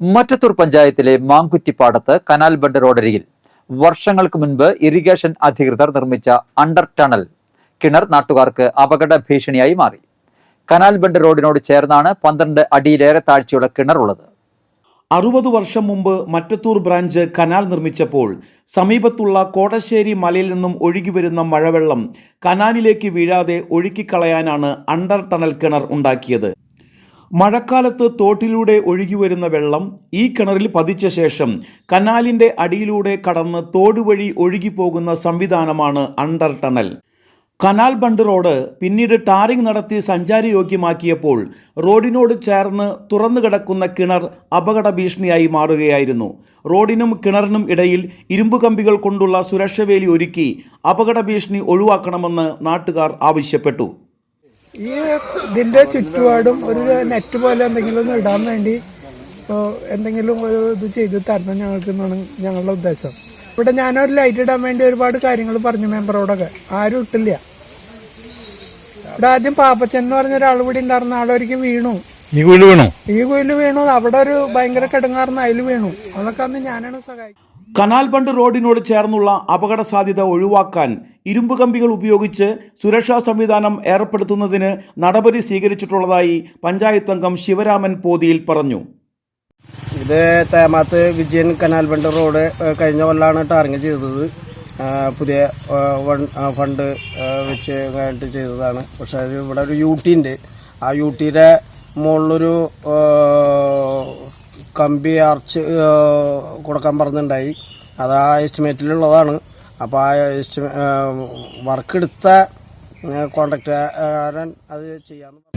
മറ്റത്തൂർ പഞ്ചായത്തിലെ മാങ്കുറ്റിപ്പാടത്ത് canal bund റോഡരികിൽ വർഷങ്ങൾക്ക് മുൻപ് ഇറിഗേഷൻ അധികൃതർ നിർമ്മിച്ച അണ്ടർ ടണൽ കിണർ നാട്ടുകാർക്ക് അപകട ഭീഷണിയായി മാറി. കനാൽ ബണ്ട് റോഡിനോട് ചേർന്നാണ് പന്ത്രണ്ട് അടിയിലേറെ താഴ്ചയുള്ള കിണർ ഉള്ളത് അറുപത് വർഷം മുമ്പ് മറ്റത്തൂർ ബ്രാഞ്ച് കനാൽ നിർമ്മിച്ചപ്പോൾ സമീപത്തുള്ള കോടശ്ശേരി മലയിൽ നിന്നും ഒഴുകി വരുന്ന മഴവെള്ളം കനാലിലേക്ക് വീഴാതെ ഒഴുക്കിക്കളയാനാണ് അണ്ടർ ടണൽ കിണർ ഉണ്ടാക്കിയത്. മഴക്കാലത്ത് തോട്ടിലൂടെ ഒഴുകി വരുന്ന വെള്ളം ഈ കിണറിൽ പതിച്ച ശേഷം കനാലിന്റെ അടിയിലൂടെ കടന്ന് തോട് വഴി ഒഴുകിപ്പോകുന്ന സംവിധാനമാണ് under tunnel. Canal bund road പിന്നീട് ടാറിംഗ് നടത്തി സഞ്ചാരയോഗ്യമാക്കിയപ്പോൾ റോഡിനോട് ചേർന്ന് തുറന്നു കിടക്കുന്ന കിണർ അപകട ഭീഷണിയായി മാറുകയായിരുന്നു. റോഡിനും കിണറിനും ഇടയിൽ ഇരുമ്പ് കമ്പികൾ കൊണ്ടുള്ള സുരക്ഷവേലി ഒരുക്കി അപകട ഭീഷണി ഒഴിവാക്കണമെന്ന് നാട്ടുകാർ ആവശ്യപ്പെട്ടു. ഈ ഇതിന്റെ ചുറ്റുപാടും ഒരു നെറ്റ് പോലെ എന്തെങ്കിലും ഒന്ന് ഇടാൻ വേണ്ടി എന്തെങ്കിലും ഒരു ഇത് ചെയ്ത് തരണം ഞങ്ങൾക്ക് എന്നാണ് ഞങ്ങളുടെ ഉദ്ദേശം. ഇവിടെ ഞാനൊരു ലൈറ്റ് ഇടാൻ വേണ്ടി ഒരുപാട് കാര്യങ്ങൾ പറഞ്ഞു മെമ്പറോടൊക്കെ. ആരും ഇട്ടില്ല. ഇവിടെ ആദ്യം പാപ്പച്ചൻ എന്ന് പറഞ്ഞ ഒരാൾ കൂടി ഉണ്ടായിരുന്ന. ആളൊരിക്കൽ വീണു. ഈ കുയിൽ വീണു? ഈ കുയിൽ വീണു. അവിടെ ഒരു ഭയങ്കര കിടങ്ങാർന്ന അതിൽ വീണു. അതൊക്കെ അന്ന് ഞാനാണ് സഹായിച്ചത്. കനാൽ ബണ്ട് റോഡിനോട് ചേർന്നുള്ള അപകട സാധ്യത ഒഴിവാക്കാൻ ഇരുമ്പ് കമ്പികൾ ഉപയോഗിച്ച് സുരക്ഷാ സംവിധാനം ഏർപ്പെടുത്തുന്നതിന് നടപടി സ്വീകരിച്ചിട്ടുള്ളതായി പഞ്ചായത്ത് അംഗം ശിവരാമൻ പോതിയിൽ പറഞ്ഞു. ഇത് Themath Vijayan canal bund road കഴിഞ്ഞ കൊല്ലാണ് ടാർഗ് ചെയ്തത്. പുതിയ ഫണ്ട് വെച്ച് വേണ്ടി ചെയ്തതാണ്. പക്ഷേ ഇവിടെ ഒരു യു ടി ഉണ്ട് ആ യു ടിയുടെ മുകളിലൊരു കമ്പി അർച്ച് കൊടുക്കാൻ പറഞ്ഞിട്ടുണ്ടായി അത് ആ എസ്റ്റിമേറ്റിലുള്ളതാണ് അപ്പോൾ ആ എസ്റ്റിമേ വർക്ക് എടുത്ത കോൺട്രാക്ടറുകാരൻ അത് ചെയ്യാമെന്ന്